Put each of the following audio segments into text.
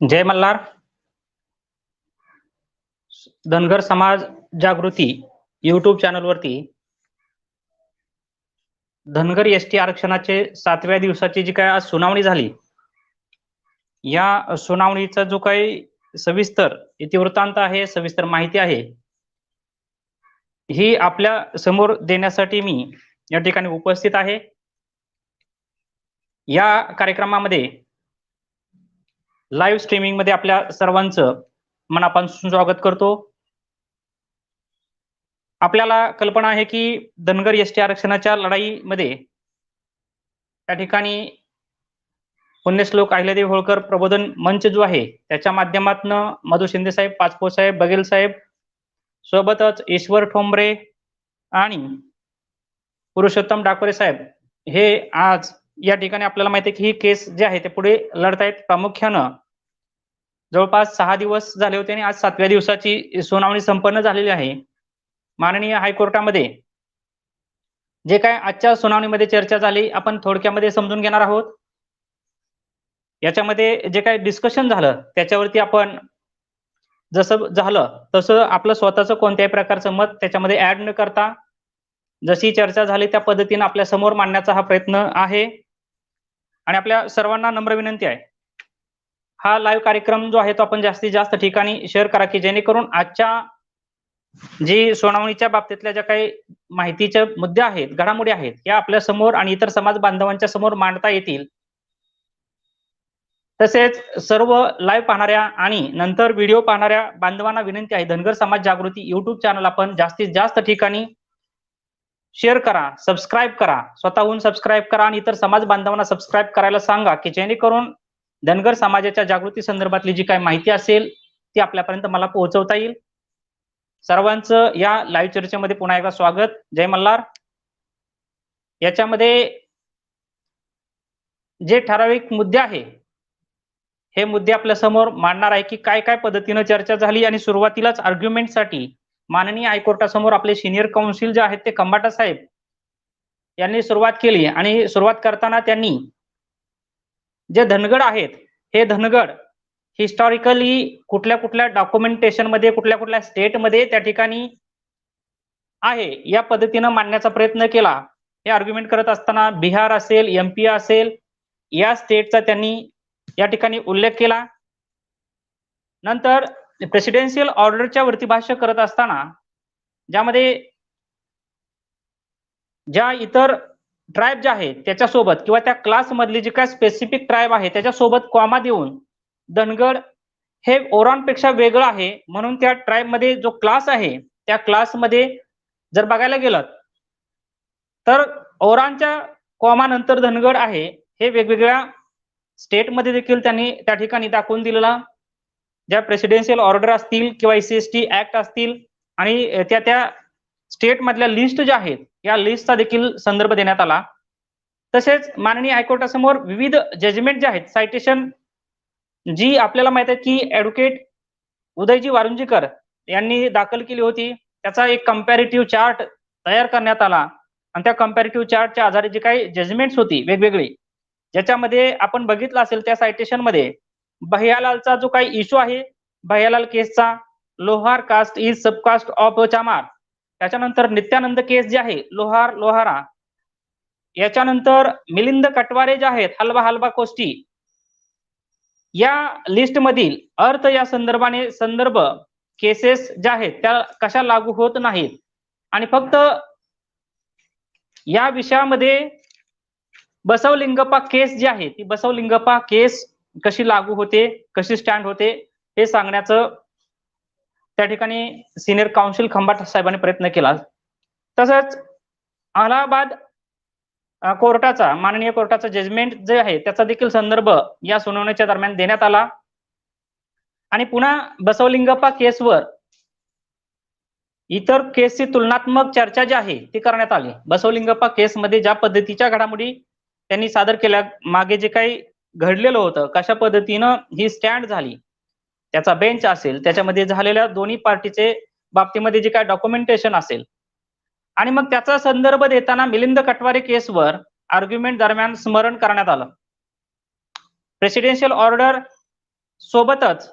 जय मल्हार. धनगर समाज जागृती युट्यूब चॅनलवरती Dhangar S T आरक्षणाचे सातव्या दिवसाची जी काय आज सुनावणी झाली या सुनावणीचा जो काही सविस्तर इतिवृत्तांत आहे सविस्तर माहिती आहे ही आपल्यासमोर देण्यासाठी मी या ठिकाणी उपस्थित आहे. या कार्यक्रमामध्ये लाईव्ह स्ट्रीमिंगमध्ये आपल्या सर्वांचं मनापासून स्वागत करतो. आपल्याला कल्पना आहे की धनगर एस टी आरक्षणाच्या लढाईमध्ये त्या ठिकाणी पुण्यश्लोक अहिल्यादेवी होळकर प्रबोधन मंच जो आहे त्याच्या माध्यमातून मधु शिंदे साहेब पाचपो साहेब बघेल साहेब सोबतच ईश्वर ठोंबरे आणि पुरुषोत्तम डाकोरे साहेब हे आज या ठिकाणी आपल्याला माहिती आहे की ही केस जे आहे ते पुढे लढतायत. प्रामुख्यानं जवळपास सहा दिवस झाले होते आणि आज सातव्या दिवसाची सुनावणी संपन्न झालेली आहे. माननीय हायकोर्टामध्ये जे काय आजच्या सुनावणीमध्ये चर्चा झाली आपण थोडक्यामध्ये समजून घेणार आहोत. याच्यामध्ये जे काही डिस्कशन झालं त्याच्यावरती आपण जसं झालं तसं आपलं स्वतःचं कोणत्याही प्रकारचं मत त्याच्यामध्ये ऍड न करता जशी चर्चा झाली त्या पद्धतीने आपल्यासमोर मांडण्याचा हा प्रयत्न आहे. आणि आपल्या सर्वांना नम्र विनंती आहे. हा लाईव्ह कार्यक्रम जो आहे तो आपण जास्तीत जास्त ठिकाणी शेअर करा की जेणेकरून आजच्या जी सुनावणीच्या बाबतीतल्या ज्या काही माहितीचे मुद्दे आहेत घडामोडी आहेत या आपल्यासमोर आणि इतर समाज बांधवांच्या समोर मांडता येतील. तसेच सर्व लाईव्ह पाहणाऱ्या आणि नंतर व्हिडिओ पाहणाऱ्या बांधवांना विनंती आहे धनगर समाज जागृती युट्यूब चॅनल आपण जास्तीत जास्त ठिकाणी शेअर करा सबस्क्राईब करा स्वतःहून सबस्क्राईब करा आणि इतर समाज बांधवांना सबस्क्राईब करायला सांगा की जेणेकरून धनगर समाजाच्या जागृती संदर्भातली जी काही माहिती असेल ती आपल्यापर्यंत मला पोहोचवता येईल. सर्वांचं या लाईव्ह चर्चेमध्ये पुन्हा एकदा स्वागत. जय मल्हार. याच्यामध्ये जे ठराविक मुद्दे आहे हे मुद्दे आपल्यासमोर मांडणार आहे की काय काय पद्धतीनं चर्चा झाली आणि सुरुवातीलाच आर्ग्युमेंटसाठी माननीय हायकोर्टासमोर आपले सिनियर काउन्सिल जे आहेत ते कंबाटा साहेब यांनी सुरुवात केली आणि सुरुवात करताना त्यांनी जे धनगड आहेत हे धनगड हिस्टॉरिकली कुठल्या कुठल्या डॉक्युमेंटेशनमध्ये कुठल्या कुठल्या स्टेटमध्ये त्या ठिकाणी आहे या पद्धतीनं मांडण्याचा प्रयत्न केला. हे आर्ग्युमेंट करत असताना बिहार असेल एमपी असेल या स्टेटचा त्यांनी या ठिकाणी उल्लेख केला. नंतर प्रेसिडेन्शियल ऑर्डरच्या वरती भाष्य करत असताना ज्यामध्ये ज्या इतर ट्राईब ज्या आहेत त्याच्यासोबत किंवा त्या क्लास मधली जी काय स्पेसिफिक ट्राईब आहे त्याच्यासोबत कॉमा देऊन धनगड हे ओरॉनपेक्षा वेगळं आहे. म्हणून त्या ट्राईबमध्ये जो क्लास आहे त्या क्लासमध्ये जर बघायला गेलं तर ओरांच्या कॉमानंतर धनगड आहे हे वेगवेगळ्या स्टेटमध्ये देखील त्यांनी त्या ठिकाणी दाखवून दिलेला ज्या प्रेसिडेन्शियल ऑर्डर असतील किंवा S C S T act असतील आणि त्या त्या स्टेट मधल्या लिस्ट ज्या आहेत या लिस्टचा देखील संदर्भ देण्यात आला. तसेच माननीय हायकोर्टासमोर विविध जजमेंट जे आहेत सायटेशन जी आपल्याला माहीत आहे की ऍडव्होकेट उदयजी वारुंजीकर यांनी दाखल केली होती. त्याचा एक कम्पॅरेटिव्ह चार्ट तयार करण्यात आला. आणि त्या कम्पॅरेटिव्ह चार्टच्या आधारे जी काही जजमेंट्स होती वेगवेगळी ज्याच्यामध्ये आपण बघितलं असेल त्या सायटेशनमध्ये भैयालालचा जो काही इश्यू आहे भैयालाल केसचा Lohar caste is subcaste of Chamar. त्याच्यानंतर नित्यानंद केस जे आहे लोहार लोहारा. याच्यानंतर मिलिंद कटवारे जे आहेत हलवा हलवा कोष्टी. या लिस्ट मधील अर्थ या संदर्भाने संदर्भ केसेस ज्या आहेत त्या कशा लागू होत नाहीत. आणि फक्त या विषयामध्ये बसवलिंगप्पा केस जी आहे ती बसवलिंगप्पा केस कशी लागू होते कशी स्टँड होते हे सांगण्याचं त्या ठिकाणी सिनियर काउन्सिल खंबाट साहेबांनी प्रयत्न केला. तसंच अलाहाबाद कोर्टाचा माननीय कोर्टाचा जजमेंट जे आहे त्याचा देखील संदर्भ या सुनावणीच्या दरम्यान देण्यात आला. आणि पुन्हा बसवलिंगप्पा केसवर इतर केसची तुलनात्मक चर्चा जी आहे ती करण्यात आली. बसवलिंगप्पा केसमध्ये ज्या पद्धतीच्या घडामोडी त्यांनी सादर केल्या मागे जे काही घडलेलं होतं. कशा पद्धतीनं ही स्टँड झाली? त्याचा बेंच असेल त्याच्यामध्ये झालेल्या दोन्ही पार्टीचे बाबतीमध्ये जे काय डॉक्युमेंटेशन असेल. आणि मग त्याचा संदर्भ देताना मिलिंद कटवारे केसवर आर्ग्युमेंट दरम्यान स्मरण करण्यात आलं. प्रेसिडेन्शियल ऑर्डर सोबतच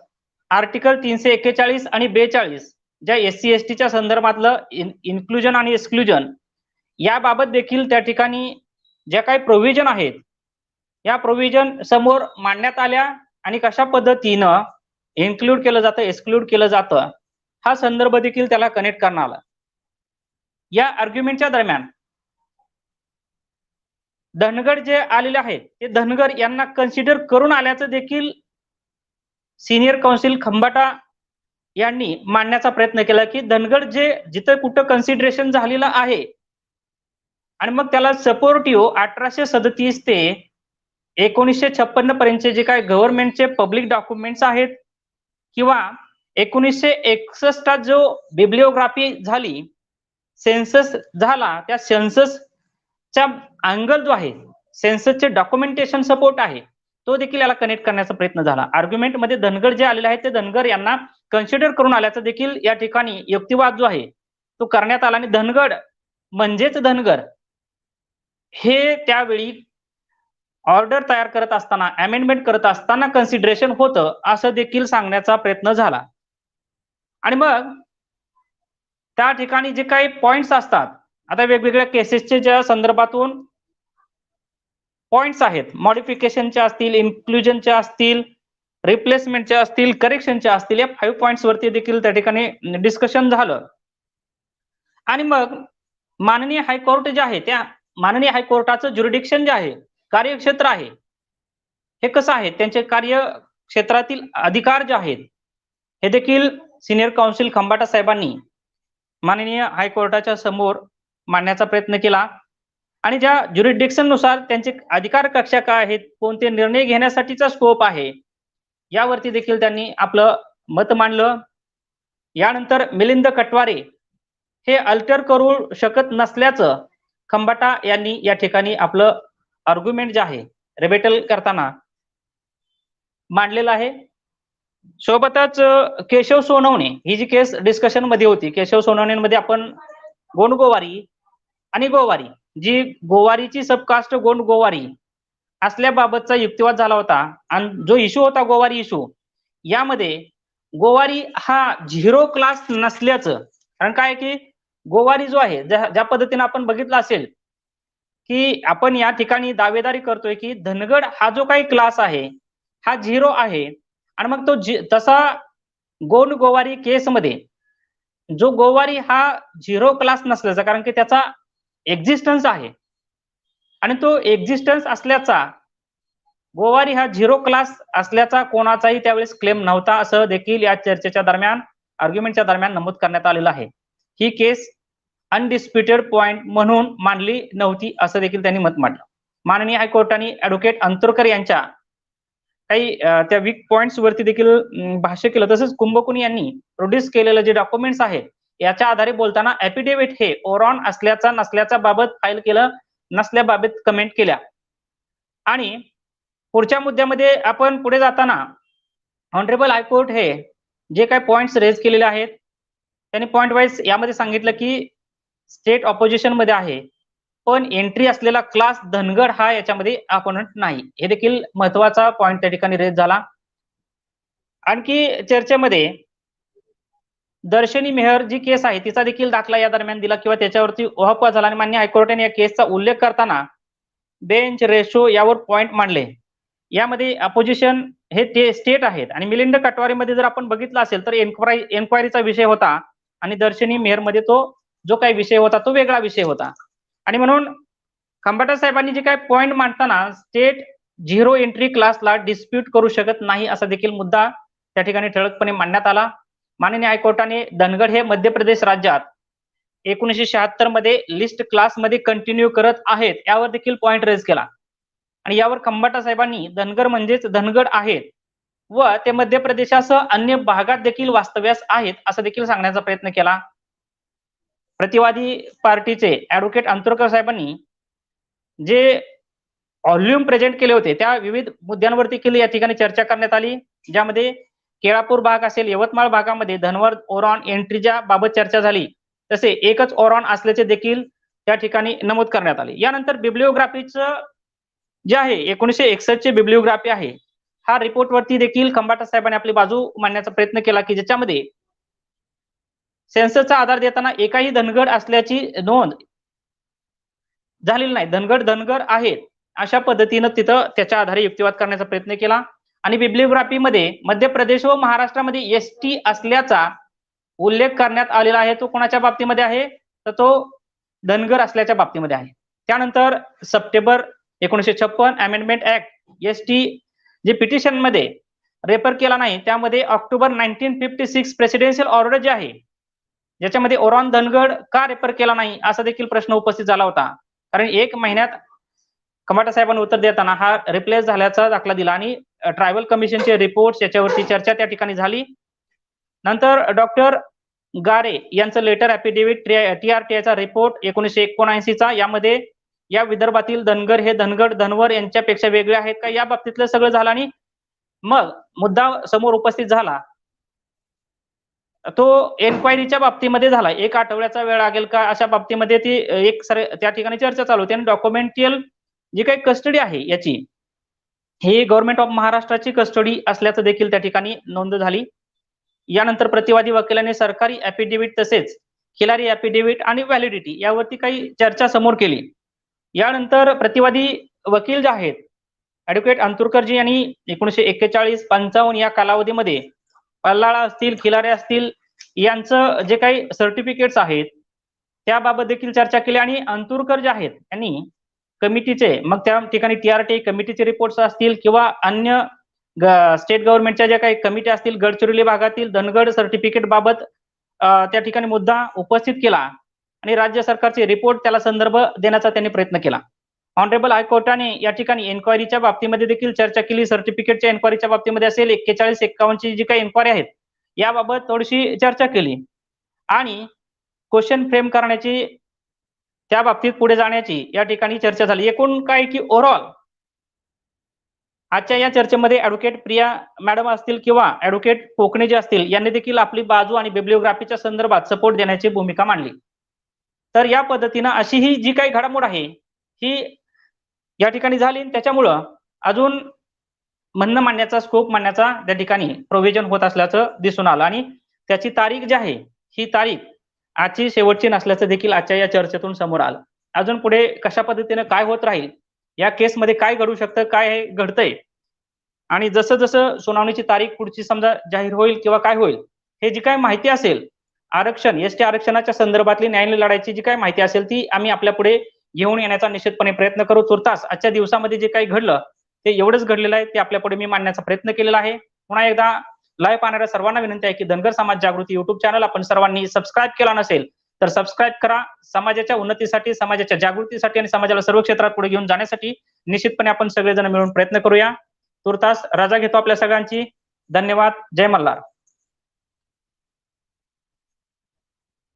आर्टिकल तीनशे एक्केचाळीस आणि बेचाळीस ज्या एस सी एस टीच्या संदर्भातलं इन्क्लुजन आणि एक्सक्लुजन याबाबत देखील त्या ठिकाणी ज्या काही प्रोव्हिजन आहेत या प्रोव्हिजन समोर मांडण्यात आल्या आणि कशा पद्धतीनं इन्क्लूड केलं जातं एक्सक्लूड केलं जातं हा संदर्भ देखील त्याला कनेक्ट करण्यात आला. या आर्ग्युमेंटच्या दरम्यान धनगड जे आलेले आहेत ते धनगर यांना कन्सिडर करून आल्याचं देखील सिनियर काउन्सिल खंबाटा यांनी मांडण्याचा प्रयत्न केला की धनगड जे जिथं कुठं कन्सिडरेशन झालेलं आहे आणि मग त्याला सपोर्टिव्ह अठराशे सदतीस ते एकोणीसशे छप्पन्न पर्यंतचे जे काय गव्हर्नमेंटचे पब्लिक डॉक्युमेंट्स आहेत किंवा एकोणीसशे एकसष्ट जो बिब्लिओग्राफी झाली सेन्सस झाला त्या सेन्ससचा अँगल जो आहे सेन्ससचे डॉक्युमेंटेशन सपोर्ट आहे तो देखील याला कनेक्ट करण्याचा प्रयत्न झाला. आर्ग्युमेंटमध्ये धनगर जे आलेले आहेत ते धनगर यांना कन्सिडर करून आल्याचं देखील या ठिकाणी युक्तिवाद जो आहे तो करण्यात आला. आणि धनगड म्हणजेच धनगर हे त्यावेळी ऑर्डर तयार करत असताना अमेंडमेंट करत असताना कन्सिडरेशन होतं असं देखील सांगण्याचा प्रयत्न झाला. आणि मग त्या ठिकाणी जे काही पॉइंट्स असतात आता वेगवेगळ्या केसेसचे ज्या संदर्भातून पॉइंट्स आहेत मॉडिफिकेशनचे असतील इन्क्लुजनचे असतील रिप्लेसमेंटचे असतील करेक्शनचे असतील या फाईव्ह पॉइंट्स वरती देखील त्या ठिकाणी डिस्कशन झालं. आणि मग माननीय हायकोर्ट जे आहे त्या माननीय हायकोर्टाचं ज्युरिडिक्शन जे आहे कार्यक्षेत्र आहे. हे कसं आहे? त्यांचे कार्य क्षेत्रातील अधिकार जे आहेत हे देखील सिनियर काउन्सिल खंबाटा साहेबांनी माननीय हायकोर्टाच्या समोर मांडण्याचा प्रयत्न केला. आणि ज्या ज्युरिडिक्शननुसार त्यांचे अधिकार कक्षा काय आहेत कोणते निर्णय घेण्यासाठीचा स्कोप आहे यावरती देखील त्यांनी आपलं मत मांडलं. यानंतर मिलिंद कटवारे हे अल्टर करू शकत नसल्याचं खंबाटा यांनी या ठिकाणी आपलं आर्ग्युमेंट जे आहे रेबेटल करताना मांडलेलं आहे. सोबतच केशव सोनवणे ही जी केस डिस्कशनमध्ये होती केशव सोनवणेमध्ये आपण गोंड गोवारी आणि गोवारी जी गोवारीची सबकास्ट गोंड गोवारी असल्याबाबतचा युक्तिवाद झाला होता आणि जो इश्यू होता गोवारी इश्यू यामध्ये गोवारी हा झिरो क्लास नसल्याचं कारण काय की गोवारी जो आहे ज्या पद्धतीने आपण बघितलं असेल की आपण या ठिकाणी दावेदारी करतोय की धनगड हा जो काही क्लास आहे हा झिरो आहे. आणि मग तो तसा गोंड गोवारी केसमध्ये जो गोवारी हा झिरो क्लास नसल्याचा कारण की त्याचा एक्झिस्टन्स आहे. आणि तो एक्झिस्टन्स असल्याचा गोवारी हा झिरो क्लास असल्याचा कोणाचाही त्यावेळेस क्लेम नव्हता असं देखील या चर्चेच्या दरम्यान आर्ग्युमेंटच्या दरम्यान नमूद करण्यात आलेलं आहे. ही केस अनडिस्प्युटेड पॉइंट म्हणून मानली नव्हती असं देखील त्यांनी मत मांडलं. माननीय हायकोर्टाने ऍडव्होकेट अंतुरकर यांच्या काही त्या वीक पॉइंट्स वरती देखील भाष्य केलं. तसंच कुंभकुनी यांनी प्रोड्यूस केलेलं जे डॉक्युमेंट्स आहेत याच्या आधारे बोलताना ऍफिडेव्हिट हे ओरॉन असल्याचा नसल्याचा बाबत फाईल केलं नसल्याबाबत कमेंट केल्या. आणि पुढच्या मुद्द्यामध्ये आपण पुढे जाताना ऑनरेबल हायकोर्ट हे जे काही पॉइंट्स रेज केलेले आहेत त्यांनी पॉइंट वाईज यामध्ये सांगितलं की स्टेट ऑपोजिशनमध्ये आहे. पण एंट्री असलेला क्लास धनगड हा याच्यामध्ये अपोनंट नाही. हे देखील महत्त्वाचा पॉइंट त्या ठिकाणी रेज झाला. आणखी चर्चेमध्ये दर्शनी मेहर जी केस आहे तिचा देखील दाखला या दरम्यान दिला किंवा त्याच्यावरती ओहापोहा झाला आणि मान्य हायकोर्टाने या केसचा उल्लेख करताना बेंच रेशो यावर पॉइंट मांडले. यामध्ये अपोजिशन हे ते स्टेट आहेत. आणि मिलिंद कटवारीमध्ये जर आपण बघितलं असेल तर एन्क्वायरी एन्क्वायरीचा विषय होता आणि दर्शनी मेहरमध्ये तो जो काही विषय होता तो वेगळा विषय होता. आणि म्हणून खंबाटा साहेबांनी जे काही पॉइंट मांडताना स्टेट झिरो एंट्री क्लासला डिस्प्यूट करू शकत नाही असा देखील मुद्दा त्या ठिकाणी ठळकपणे मांडण्यात आला. माननीय हायकोर्टाने धनगड हे मध्य प्रदेश राज्यात एकोणीसशे शहात्तरमध्ये लिस्ट क्लासमध्ये कंटिन्यू करत आहेत यावर देखील पॉइंट रेज केला. आणि यावर खंबाटा साहेबांनी धनगर म्हणजेच धनगड आहेत व ते मध्य प्रदेशासह अन्य भागात देखील वास्तव्यास आहेत असं देखील सांगण्याचा प्रयत्न केला. प्रतिवादी पार्टीचे ऍडव्होकेट अंतुरकर साहेबांनी जे व्हॉल्युम प्रेझेंट केले होते त्या विविध मुद्द्यांवरती केली. या ठिकाणी चर्चा करण्यात आली ज्यामध्ये केळापूर भाग असेल यवतमाळ भागामध्ये धनवर ओरॉन एंट्रीच्या बाबत चर्चा झाली. तसे एकच ओरॉन असल्याचे देखील त्या ठिकाणी नमूद करण्यात आले. यानंतर बिब्लिओग्राफीचं जे आहे एकोणीशे एकसष्ट ची बिब्लिओग्राफी आहे. हा रिपोर्ट वरती देखील खंबाटा साहेबांनी आपली बाजू मांडण्याचा प्रयत्न केला की ज्याच्यामध्ये सेन्ससचा आधार देताना एकाही धनगड असल्याची नोंद झालेली नाही. धनगड धनगर आहेत. अशा पद्धतीनं तिथं त्याच्या आधारे युक्तिवाद करण्याचा प्रयत्न केला. आणि बिब्लिओग्राफीमध्ये मध्य प्रदेश व महाराष्ट्रामध्ये एस टी असल्याचा उल्लेख करण्यात आलेला आहे. तो कोणाच्या बाबतीमध्ये आहे? तर तो धनगर असल्याच्या बाबतीमध्ये आहे. त्यानंतर सप्टेंबर एकोणीशे छप्पन अमेंडमेंट ऍक्ट एस टी जे पिटिशनमध्ये रेफर केला नाही. त्यामध्ये October nineteen fifty six presidential order जे आहे ज्याच्यामध्ये ओरॉन धनगड का रेफर केला नाही? असा देखील प्रश्न उपस्थित झाला होता. कारण एक महिन्यात कमाटा साहेबांनी उत्तर देताना हा रिप्लेस झाल्याचा दाखला दिला आणि ट्रायबल कमिशनचे रिपोर्ट याच्यावरती चर्चा त्या ठिकाणी झाली. नंतर डॉक्टर गारे यांचं लेटर ॲफिडेव्हिट टीआरटीआयचा रिपोर्ट एकोणीशे एकोणऐंशीचा. यामध्ये या विदर्भातील धनगर हे धनगड धनवर यांच्यापेक्षा वेगळे आहेत का? या बाबतीतलं सगळं झालं आणि मग मुद्दा समोर उपस्थित झाला. तो एन्क्वायरीच्या बाबतीमध्ये झाला. एक आठवड्याचा वेळ लागेल का? अशा बाबतीमध्ये ती एक सर त्या ठिकाणी चर्चा चालू होती. आणि डॉक्युमेंटियल जी काही कस्टडी आहे याची ही गव्हर्नमेंट ऑफ महाराष्ट्राची कस्टडी असल्याचं देखील त्या ठिकाणी नोंद झाली. यानंतर प्रतिवादी वकिलाने सरकारी ऍफिडेव्हिट तसेच खिलारी ऍफिडेव्हिट आणि व्हॅलिडिटी यावरती काही चर्चा समोर केली. यानंतर प्रतिवादी वकील जे आहेत ऍडव्होकेट अंतुरकरजी यांनी एकोणीशे एक्केचाळीस पंचावन्न या कालावधीमध्ये पल्लाळा असतील खिलारे असतील यांचं जे काही सर्टिफिकेट्स आहेत त्याबाबत देखील चर्चा केली. आणि अंतुरकर जे आहेत यांनी कमिटीचे मग त्या ठिकाणी टीआरटी कमिटीचे रिपोर्ट्स असतील किंवा अन्य स्टेट गव्हर्नमेंटच्या ज्या काही कमिटी असतील गडचिरोली भागातील धनगड सर्टिफिकेट बाबत त्या ठिकाणी मुद्दा उपस्थित केला आणि राज्य सरकारचे रिपोर्ट त्याला संदर्भ देण्याचा त्यांनी प्रयत्न केला. ऑनरेबल हायकोर्टाने या ठिकाणी एन्क्वायरीच्या बाबतीमध्ये देखील चर्चा केली. सर्टिफिकेटच्या एन्क्वायरीच्या बाबतीमध्ये असेल एक्केचाळीस एक्कावन्नची जी काही एन्क्वायरी आहेत याबाबत थोडीशी चर्चा केली. आणि क्वेश्चन फ्रेम करण्याची त्या बाबतीत पुढे जाण्याची या ठिकाणी चर्चा झाली. एकूण काय की ओव्हरऑल आजच्या या चर्चेमध्ये ऍडव्होकेट प्रिया मॅडम असतील किंवा ऍडव्होकेट कोकणे जे असतील यांनी देखील आपली बाजू आणि बिब्लिओग्राफीच्या संदर्भात सपोर्ट देण्याची भूमिका मांडली. तर या पद्धतीनं अशी ही जी काही घडामोड आहे ही या ठिकाणी झाली त्याच्यामुळं अजून म्हणणं मांडण्याचा स्कोप मांडण्याचा त्या ठिकाणी प्रोव्हिजन होत असल्याचं दिसून आलं. आणि त्याची तारीख जी आहे ही तारीख आजची शेवटची नसल्याचं देखील आजच्या या चर्चेतून समोर आलं. अजून पुढे कशा पद्धतीने काय होत राहील या केसमध्ये काय घडू शकतं काय घडतंय? आणि जसं जसं सुनावणीची तारीख पुढची समजा जाहीर होईल किंवा काय होईल हे जी काय माहिती असेल आरक्षण एस टी आरक्षणाच्या संदर्भातली न्यायालय लढायची जी काय माहिती असेल ती आम्ही आपल्या पुढे घेऊन येण्याचा निश्चितपणे प्रयत्न करू. तुर्तास आजच्या दिवसामध्ये जे काही घडलं ते एवढंच घडलेलं आहे ते आपल्या पुढे मी मांडण्याचा प्रयत्न केलेला आहे. पुन्हा एकदा लाईव्ह पाहणाऱ्या सर्वांना विनंती आहे की धनगर समाज जागृती युट्यूब चॅनल आपण सर्वांनी सबस्क्राईब केला नसेल तर सबस्क्राईब करा. समाजाच्या उन्नतीसाठी समाजाच्या जागृतीसाठी आणि समाजाला सर्व क्षेत्रात पुढे घेऊन जाण्यासाठी निश्चितपणे आपण सगळेजण मिळून प्रयत्न करूया. तुर्तास रजा घेतो आपल्या सगळ्यांची. धन्यवाद. जय मल्हार.